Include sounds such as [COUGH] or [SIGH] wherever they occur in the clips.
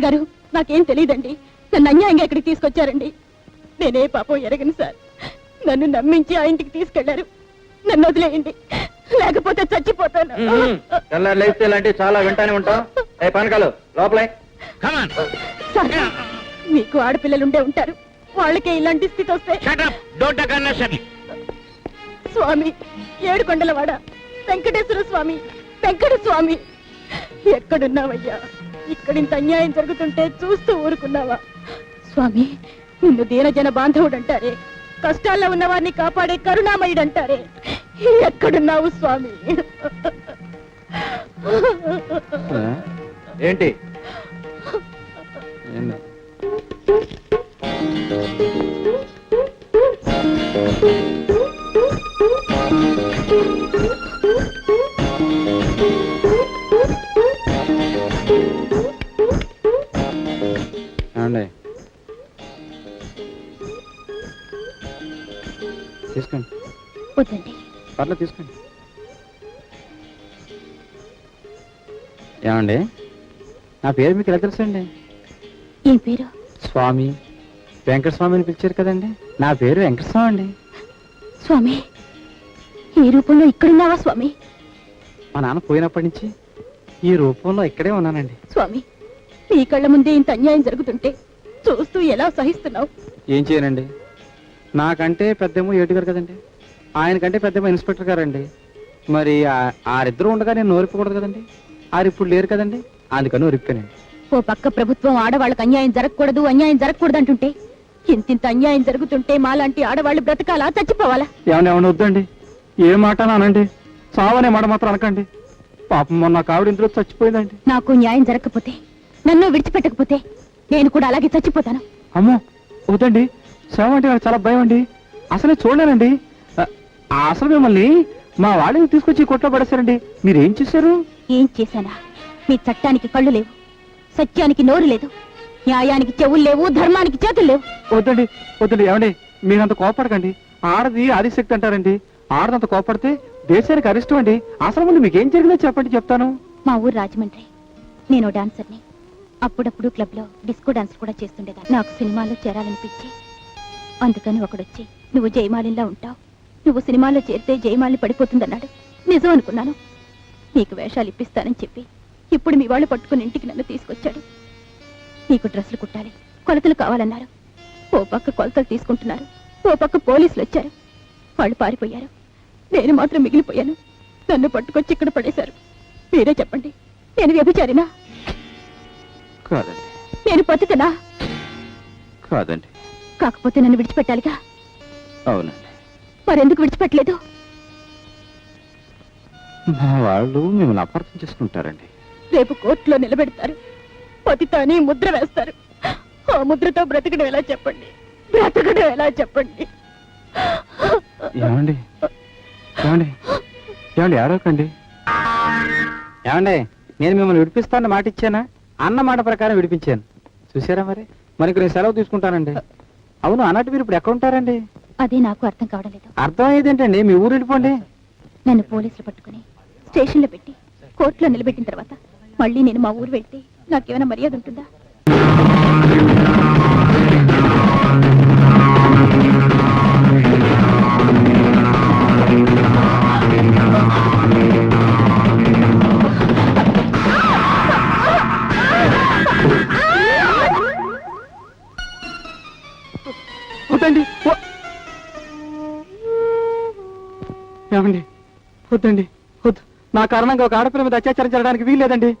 Inspector గారు నాకేం తెలియదండి నన్ను అన్యాయంగా ఇక్కడికి తీసుకొచ్చారండి. నేనే పాపం ఎరగను సార్. నన్ను నమ్మించి ఆ ఇంటికి తీసుకెళ్ళారు. నన్ను వదిలేయండి. లేకపోతే చచ్చిపోతాను. తెల్లారి లేస్తే ఇలాంటివి చాలా వింటానే ఉంటాం ఏ పనకాలు లోపలే. కమాన్ సార్ మీకు ఆడపిల్లలుండే ఉంటారు. వాళ్ళకే ఇలాంటి స్థితి వస్తే shut up don't talk unnecessary స్వామి ఏడుకొండలవాడ. వెంకటేశ్వర స్వామి వెంకట స్వామి ఎక్కడున్నావయ్యా? ఇక్కడింత అన్యాయం జరుగుతుంటే చూస్తూ ఊరుకున్నావా? స్వామి నిన్ను దీనజన బాంధవుడు అంటారే కష్టాల్లో ఉన్న వారిని కాపాడే కరుణామయుడు అంటారే ఎక్కడున్నావు స్వామి? ఏంటి? పర్లేదు తీసుకోండి. ఏమండి? నా పేరు మీకు ఎలా తెలుసండి? ఏం పేరు? స్వామి. వెంకటస్వామి అని పిలిచారు కదండి. నా పేరు వెంకటస్వామి అండి. స్వామి ఈ రూపంలో ఇక్కడున్నావా స్వామి? మా నాన్న పోయినప్పటి నుంచి ఈ రూపంలో ఇక్కడే ఉన్నానండి. స్వామి నీ కళ్ళ ముందే ఇంత అన్యాయం జరుగుతుంటే చూస్తూ ఎలా సహిస్తున్నావు? ఏం చేయనండి? నాకంటే పెద్దేమో ఏటు గారు కదండి ఆయనకంటే పెద్దేమో ఇన్స్పెక్టర్ గారండి. మరి ఆరిద్దరూ ఉండగా నేను నోరిప్పకూడదు కదండి. ఆరిప్పుడు లేరు కదండి. అందుకని నోరిప్పానండి. ఓ పక్క ప్రభుత్వం ఆడవాళ్ళకి అన్యాయం జరగకూడదు అన్యాయం జరగకూడదు అంటుంటే ఇంతింత అన్యాయం జరుగుతుంటే మాలాంటి ఆడవాళ్ళు బ్రతకాలా చచ్చిపోవాలా? ఏమన్నా ఏమన్నా వద్దండి. ఏ మాట అనండి. చావనే మాట మాత్రం అనకండి. పాపం మొన్న కావిడ ఇందులో చచ్చిపోయిందండి. నాకు న్యాయం జరగకపోతే నన్ను విడిచిపెట్టకపోతే నేను కూడా అలాగే చచ్చిపోతాను. అమ్మో వద్దండి. అంటే నాకు చాలా భయం అండి. అసలే చూడలేనండి. ఆ- అసలు మిమ్మల్ని మా వాళ్ళని తీసుకొచ్చి కొట్లో పడేశారండి. మీరు ఏం చేశారు? ఏం చేశానా? మీ చట్టానికి కళ్ళు లేవు సత్యానికి నోరు లేదు న్యాయానికి చెవులు లేవు ధర్మానికి చేతులు లేవు. వద్దండి వద్దండి ఏమండి మీరంత కోపడకండి. ఆడది ఆదిశక్తి అంటారండి. ఆడదంత కోపడితే దేశానికి అరిష్టం అండి. అసలు ముందు మీకేం జరిగిందో చెప్పండి చెప్తాను. మా ఊరు రాజమండ్రి. నేను డాన్సర్ని. అప్పుడప్పుడు క్లబ్లో డిస్కో డాన్స్ కూడా చేస్తుండేదాన్ని. నాకు సినిమాలో చేరాలనిపించి అందుకని ఒకడొచ్చి నువ్వు జయమాలిలా ఉంటావు. నువ్వు సినిమాలో చేరితే జయమాలి పడిపోతుందన్నాడు. నిజం అనుకున్నాను. నీకు వేషాలు ఇప్పిస్తానని చెప్పి ఇప్పుడు మీ వాళ్ళు పట్టుకుని ఇంటికి నన్ను తీసుకొచ్చాడు. నీకు డ్రెస్సులు కుట్టాలి కొలతలు కావాలన్నారు. ఓ పక్క కొలతలు తీసుకుంటున్నారు ఓ పక్క పోలీసులు వచ్చారు. వాళ్ళు పారిపోయారు. నేను మాత్రం మిగిలిపోయాను. నన్ను పట్టుకొచ్చి ఇక్కడ పడేశారు. మీరే చెప్పండి నేను వ్యభిచారినా? కాదండి. నేను పతితనా కాదండి. కాకపోతే నన్ను విడిచిపెట్టాలిగా? అవునండి. మరెందుకు విడిచిపెట్టలేదు? మా వాళ్ళు మిమ్మల్ని అపార్థం చేసుకుంటారండి. రేపు కోర్టులో నిలబెడతారు. పతిత అని ముద్ర వేస్తారు. ఆ ముద్రతో బ్రతకడం ఎలా చెప్పండి? బ్రతకడం ఎలా చెప్పండి? ఏమండి? ఏమండి? ఏమండి ఏడవకండి ఏమండి నేను మిమ్మల్ని విడిపిస్తాను మాట ఇచ్చానా? అన్న మాట ప్రకారం విడిపించాను. చూసారా మరి? మనకి నేను సెలవు తీసుకుంటానండి. అవును అన్నట్టు మీరు ఇప్పుడు ఎక్కడ ఉంటారండి? అదే నాకు అర్థం కావడం లేదు అర్థం అయ్యేది ఏంటండి మీ ఊరు వెళ్ళిపోండి. నన్ను పోలీసులు పట్టుకుని స్టేషన్లో పెట్టి కోర్టులో నిలబెట్టిన తర్వాత మళ్ళీ నేను మా ఊరు వెళ్తే నాకేమైనా మర్యాద ఉంటుందా? వద్దండి వద్దు. నా కారణంగా ఒక ఆడపిల్ల మీద అత్యాచారం జరగడానికి వీల్లేదండి.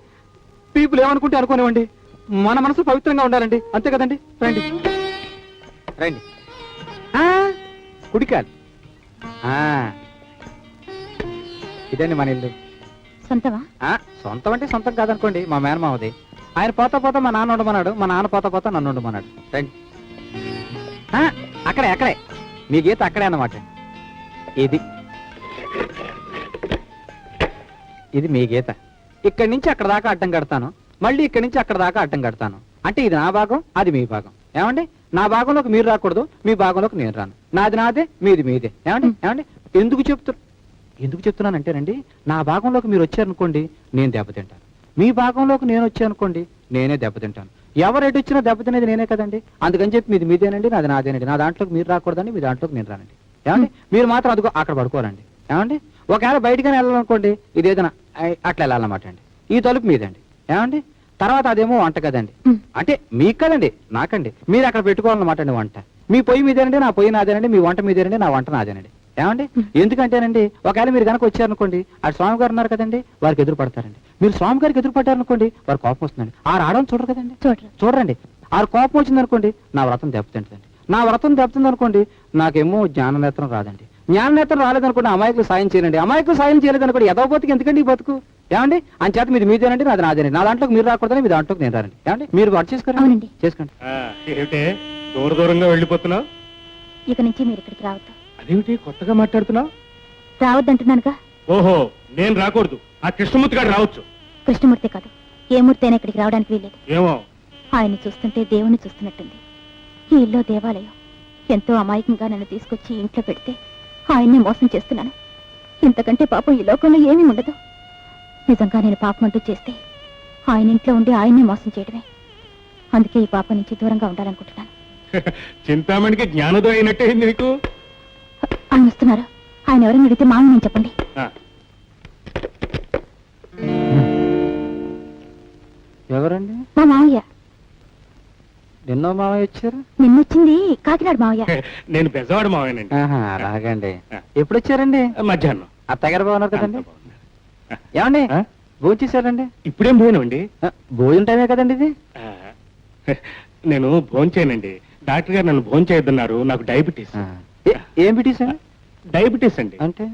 పీపుల్ ఏమనుకుంటే అనుకోనివ్వండి. మన మనసు పవిత్రంగా ఉండాలండి. అంతే కదండి? రండి. రండి. ఆ, కుడికాలు. ఆ, ఇదండి మన ఇల్లు. సొంతమా? ఆ, సొంతం అంటే సొంతం కాదనుకోండి మా మేనమావది ఆయన పోతా పోతా మా నాన్న ఉండమన్నాడు మా నాన్న పోతా పోతా నన్ను ఉండమన్నాడు. రండి. ఆ, అక్కడే అక్కడే. మీ గీత అక్కడే అన్నమాట. ఇది. ఇది మీ గీత. ఇక్కడి నుంచి అక్కడ దాకా అడ్డం కడతాను. మళ్ళీ ఇక్కడి నుంచి అక్కడ దాకా అడ్డం కడతాను. అంటే ఇది నా భాగం అది మీ భాగం. ఏమండి? నా భాగంలోకి మీరు రాకూడదు మీ భాగంలోకి నేను రాను. నాది నాదే మీది మీదే. ఏమండి? ఏమండి? ఎందుకు చెప్తు ఎందుకు చెప్తున్నానంటేనండి నా భాగంలోకి మీరు వచ్చారనుకోండి నేను దెబ్బతింటాను. మీ భాగంలోకి నేను వచ్చాను అనుకోండి నేనే దెబ్బతింటాను. ఎవరు ఎటు వచ్చినా దెబ్బతినేది నేనే కదండి. అందుకని చెప్పి మీది మీదేనండి నాది నాదేనండి. నా దాంట్లోకి మీరు రాకూడదండి మీ దాంట్లోకి నేను రానండి. ఏమండి? మీరు మాత్రం అదిగో అక్కడ పడుకోరండి ఏమండి? ఒకవేళ బయటగానే వెళ్ళాలనుకోండి ఇది ఏదైనా అట్లా వెళ్ళాలన్నమాట అండి. ఈ తలుపు మీదండి. ఏమండి? తర్వాత అదేమో వంట కదండి. అంటే మీకు కదండి నాకండి. మీరు అక్కడ పెట్టుకోవాలన్నమాట అండి వంట. మీ పొయ్యి మీదేనండి నా పొయ్యి నాదేనండి మీ వంట మీదేనండి నా వంట నాదేనండి. ఏమండి? ఎందుకంటేనండి ఒకవేళ మీరు కనుక వచ్చారనుకోండి అటు స్వామి గారు ఉన్నారు కదండి వారికి ఎదురు పడతారండి మీరు స్వామి గారికి ఎదురు పడ్డారనుకోండి వారు కోపం వస్తుందండి. ఆ రావడం చూడరు కదండి. చూడరు. చూడండి ఆ కోపం వచ్చింది అనుకోండి నా వ్రతం దెబ్బతింటుందండి. నా వ్రతం దెబ్బతింది అనుకోండి నాకేమో జ్ఞాన నేత్రం రాదండి. జ్ఞాన నేత్రం రాలేదనుకోండి అమాయకులు సాయం చేయండి అమాయకులు సాయం చేయలేదనుకోండి ఎదవ బతుకు ఎందుకండి ఈ బతుకు? ఏమండి? అని చేత మీది మీదేనండి నాది నాదేనండి. నా దాంట్లోకి మీరు రాకూడదని మీ దాంట్లోకి నేను రానండి. ఏమండి? మీరు వర్క్ చేసుకోండి. చేసుకోండి ఏమిటే? దూర దూరంగా వెళ్ళిపోతున్నావు? ఇక నుంచి మీరు ఇక్కడికి రావద్దు. అదేమిటి? కొత్తగా మాట్లాడుతున్నావు? రావద్దంటున్నానుగా? ఓహో నేను రాకూడదు. ఆ కృష్ణమూర్తి గారు రావచ్చు. కృష్ణమూర్తి కాదు. ఏ మూర్తి అయినా ఇక్కడికి రావడానికి వీల్లేదు. ఏమో. ఆయన్ని చూస్తుంటే దేవుణ్ణి చూస్తున్నట్టుంది. ఈ ఇల్లు దేవాలయం. ఎంతో అమాయకంగా నన్ను తీసుకొచ్చి ఇంట్లో పెడితే ఆయన్నే మోసం చేస్తున్నాను. ఇంతకంటే పాపం ఈ లోకంలో ఏమీ ఉండదు. నిజంగా నేను పాపం అంటూ చేస్తే ఆయన ఇంట్లో ఉండి ఆయన్నే మోసం చేయడమే. అందుకే ఈ పాపం నుంచి దూరంగా ఉండాలనుకుంటున్నాను. [LAUGHS] చింతామణికి జ్ఞానోదయం అయినట్టే నీకు? ఆయన వస్తున్నారు. ఆయన ఎవరైనా అడిగితే మామూలు చెప్పండి. నిన్నో మామయ్య వచ్చారు? నిన్నొచ్చింది కాకినాడ మావయ్య. నేను బెజవాడ ఆహా, అలాగండి. ఎప్పుడు వచ్చారండి మధ్యాహ్నం. అత్తగారు బాగున్నారు కదండి. ఏమండి? భోజనం చేశారండి? ఇప్పుడేం పోయినామండి ఆ, భోజనం టైమే కదండి ఇది? నేను భోంచేయనండి డాక్టర్ గారు నన్ను భోజనం చేయొద్దన్నారు. నాకు డయాబెటీస్. ఏ- పిటీస్ అండి? డయాబెటీస్ అండి. అంటే?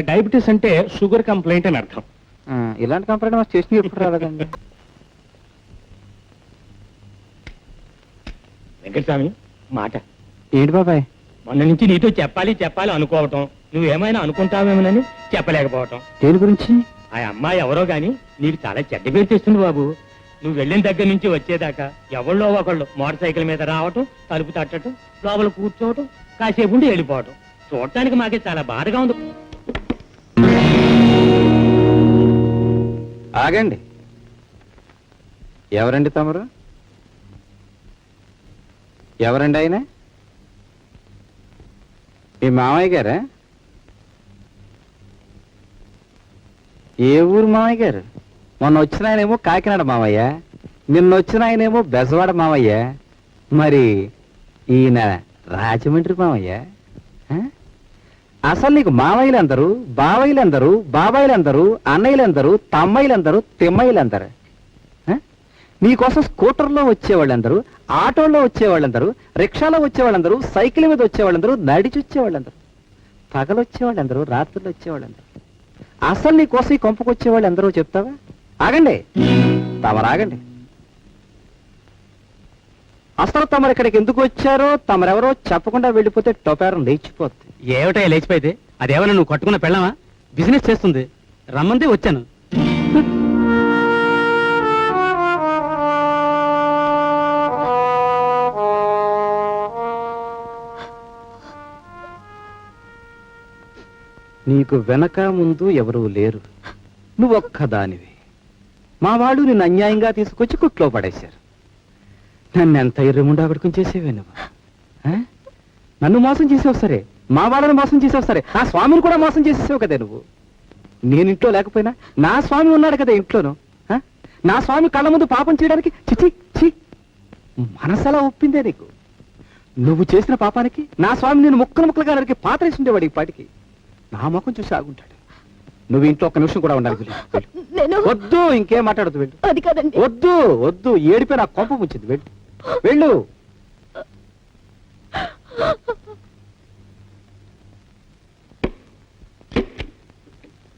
డయాబెటీస్ అంటే షుగర్ కంప్లైంట్ అని అర్థం. ఇలాంటి కంప్లైంట్ మా స్టేషన్ ఎప్పుడు రాలేదండి. వెంకటస్వామి మాట. ఏంటి బాబాయ్? మొన్న నుంచి నీతో చెప్పాలి చెప్పాలి అనుకోవటం. నువ్వేమైనా అనుకుంటావేమోనని చెప్పలేకపోవటం. దేని గురించి? ఆ అమ్మాయి ఎవరో గాని నీకు చాలా చెడ్డ పేరు తెస్తుంది బాబు. నువ్వు వెళ్ళిన దగ్గర నుంచి వచ్చేదాకా ఎవళ్ళో ఒకళ్ళు మోటార్ సైకిల్ మీద రావటం తలుపు తట్టడం లోపల కూర్చోవటం కాసేపు ఉండి వెళ్ళిపోవటం. చూడటానికి మాకే చాలా బాధగా ఉంది. ఆగండి. ఎవరండి తమరు? ఎవరండి ఆయన? మీ మామయ్య గారా? ఏ ఊరు మామయ్య గారు? మొన్న వచ్చిన ఆయనేమో కాకినాడ మామయ్య నిన్న వచ్చిన ఆయనేమో బెజవాడ మామయ్య మరి ఈయన రాజమండ్రి మామయ్య అసలు నీకు మామయ్యలు అందరు బావయ్యలు అందరు బాబాయిలు అందరు అన్నయ్యలు అందరు తమ్మయ్యలు అందరు తిమ్మయ్యలు అందరు నీకోసం స్కూటర్లో వచ్చేవాళ్ళందరూ ఆటోల్లో వచ్చేవాళ్ళందరూ రిక్షాలో వచ్చేవాళ్ళందరూ సైకిల్ మీద వచ్చేవాళ్ళందరూ నడిచి వచ్చేవాళ్ళందరూ పగలొచ్చేవాళ్ళందరూ రాత్రులు వచ్చేవాళ్ళందరూ. అసలు నీకోసం ఈ కొంపకొచ్చేవాళ్ళు అందరూ చెప్తావా? ఆగండి. తమరాగండి అసలు తమరు ఇక్కడికి ఎందుకు వచ్చారో తమరెవరో చెప్పకుండా వెళ్ళిపోతే టొపారం లేచిపోతుంది ఏమిటా లేచిపోయింది? అదేమన్నా నువ్వు కట్టుకున్న పెళ్ళామా? బిజినెస్ చేస్తుంది. రమ్మంది వచ్చాను. నీకు వెనక ముందు ఎవరూ లేరు. నువ్వొక్కదానివి. మా వాళ్ళు నిన్ను అన్యాయంగా తీసుకొచ్చి కుట్లో పడేశారు. నన్ను ఎంత ఇర్రముండా కొడుకుని చేసేవే నువ్వు? నన్ను మోసం చేసావు సరే. మా వాళ్ళని మోసం చేసావు సరే. ఆ స్వామిని కూడా మోసం చేసేసావు కదే నువ్వు. నేను ఇంట్లో లేకపోయినా నా స్వామి ఉన్నాడు కదా ఇంట్లోను. ఆ? నా స్వామి కళ్ళ ముందు పాపం చేయడానికి చిచి చి మనసలా ఒప్పిందే నీకు. నువ్వు చేసిన పాపానికి నా స్వామి నేను ముక్కలు ముక్కలుగా నరికి పాత్రేసి ఉండేవాడు ఈ పాటికి. నా ముఖం చూసి ఆగుంటాడు. నువ్వు ఇంట్లో ఒక్క నిమిషం కూడా ఉండాలి వెళ్ళు, వెళ్ళు. నేను వద్దు ఇంకేం మాట్లాడదు వెళ్ళు. అది కాదండి. వద్దు వద్దు ఏడిపోయి నా కొంప ముంచింది వెళ్ళు. వెళ్ళు.